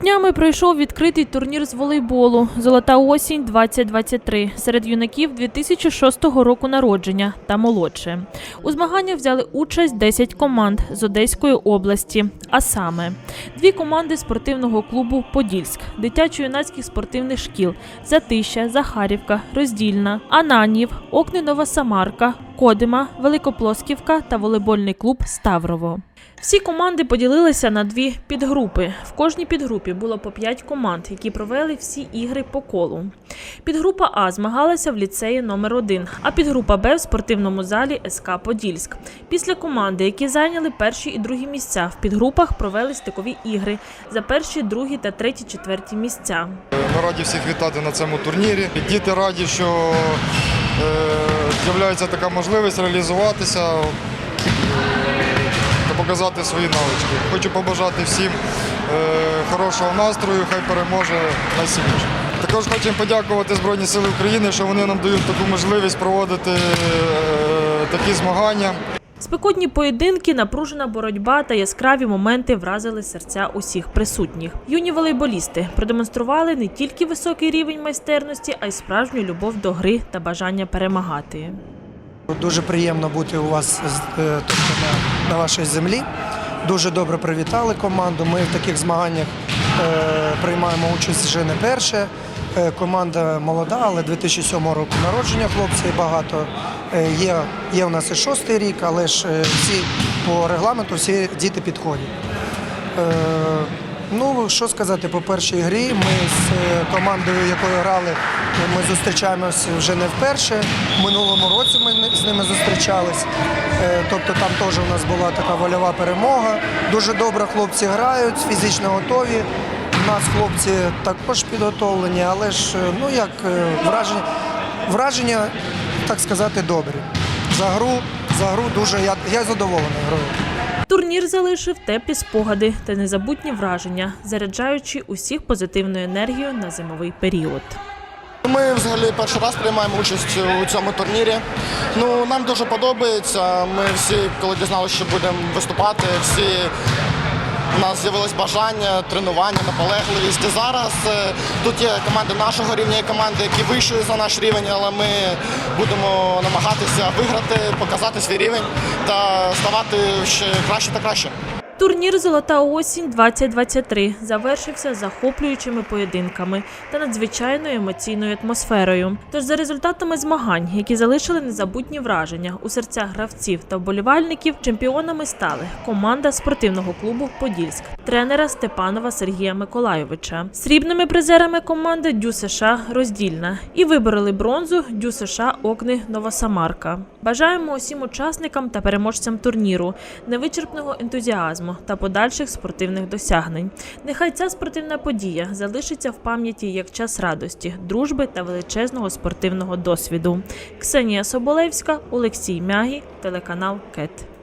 Днями пройшов відкритий турнір з волейболу Золота осінь 2023 серед юнаків 2006 року народження та молодше. У змаганнях взяли участь 10 команд з Одеської області, а саме дві команди спортивного клубу Подільськ, дитячо-юнацьких спортивних шкіл Затища, Захарівка, Роздільна, Ананів, Окненова Самарка, Кодима, Великоплосківка та волейбольний клуб Ставрово. Всі команди поділилися на дві підгрупи. В кожній підгрупі було по п'ять команд, які провели всі ігри по колу. Підгрупа А змагалася в ліцеї номер 1 а підгрупа Б в спортивному залі СК Подільськ. Після команди, які зайняли перші і другі місця, в підгрупах провели стикові ігри за перші, другі та треті, четверті місця. Ми раді всіх вітати на цьому турнірі. Діти раді, що е, з'являється така можливість реалізуватися та показати свої навички. Хочу побажати всім е, хорошого настрою, хай переможе найсильніше. Також хочемо подякувати Збройні Сили України, що вони нам дають таку можливість проводити е, такі змагання. Спекотні поєдинки, напружена боротьба та яскраві моменти вразили серця усіх присутніх. Юні волейболісти продемонстрували не тільки високий рівень майстерності, а й справжню любов до гри та бажання перемагати. Дуже приємно бути у вас е, на, на вашій землі. Дуже добре привітали команду. Ми в таких змаганнях е, приймаємо участь вже не перше. Е, команда молода, але 2007 року народження хлопці багато. Е, є, є у нас і шостий рік, але ж е, всі по регламенту всі діти підходять. Е, ну, що сказати, по першій грі ми з командою, якою грали, ми зустрічаємося вже не вперше. В минулому році ми з ними зустрічались. Тобто там теж у нас була така вольова перемога. Дуже добре хлопці грають, фізично готові. У нас хлопці також підготовлені, але ж ну як враження, враження, так сказати, добрі. За гру, за гру дуже я, я задоволений грою. Турнір залишив теплі спогади та незабутні враження, заряджаючи усіх позитивною енергією на зимовий період. Ми взагалі перший раз приймаємо участь у цьому турнірі. Ну нам дуже подобається. Ми всі, коли дізналися, що будемо виступати, всі у нас з'явилось бажання, тренування, наполегливість. І зараз е, тут є команди нашого рівня, команди, які вийшли за наш рівень, але ми будемо намагатися виграти, показати свій рівень та ставати ще краще та краще. Турнір Золота осінь 2023 завершився захоплюючими поєдинками та надзвичайною емоційною атмосферою. Тож за результатами змагань, які залишили незабутні враження у серцях гравців та вболівальників, чемпіонами стали команда спортивного клубу Подільськ, тренера Степанова Сергія Миколайовича, срібними призерами команди Дю США Роздільна і вибороли бронзу Дю США Окни Новосамарка. Бажаємо усім учасникам та переможцям турніру невичерпного ентузіазму та подальших спортивних досягнень. Нехай ця спортивна подія залишиться в пам'яті як час радості, дружби та величезного спортивного досвіду. Ксенія Соболевська, Олексій Мягі, телеканал КЕТ.